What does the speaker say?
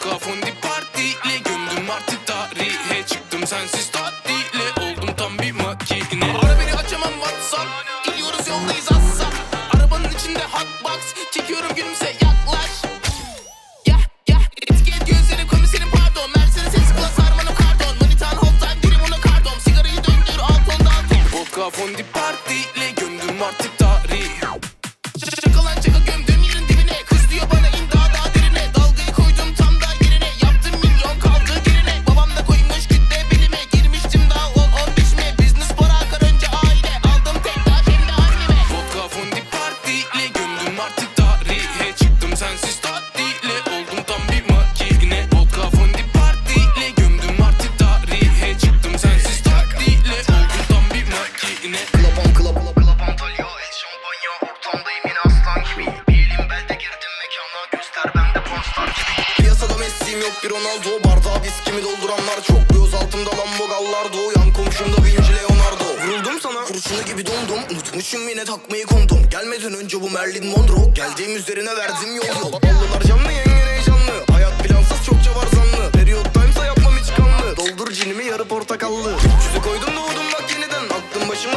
Vodka fondi partiyle gömdüm artık tarihe. Çıktım sensiz tatile oldum tam bir makine. Ara beni açamam whatsapp Gidiyoruz yoldayız assa Arabanın içinde hotbox Çekiyorum gülümse yaklaş. Ya ya etiket gözlerim komiserim pardon. Mercedes S-Class harmanım kardon Manitan hold time dilim ona kardon Sigarayı döndür al tondan Vodka fondi partiyle gömdüm artık Bildiğim yok bir Ronaldo. Bardağı viskimi dolduranlar çok. Göz altımda Lambo Gallardo Yan komşumda Vinci Leonardo. Vuruldum sana. Kurşunu gibi dondum. Unutmuşum yine takmayı kondum. Gelmeden önce bu Merlin Monroe. Geldiğim üzerine verdim yolu Ballılar canlı yengen heyecanlı Hayat plansız çokça var zanlı. Period yapmam hiç kanlı. Doldur cinimi yarı portakallı. Yüzü koydum doğdum bak yeniden. Aklım başımda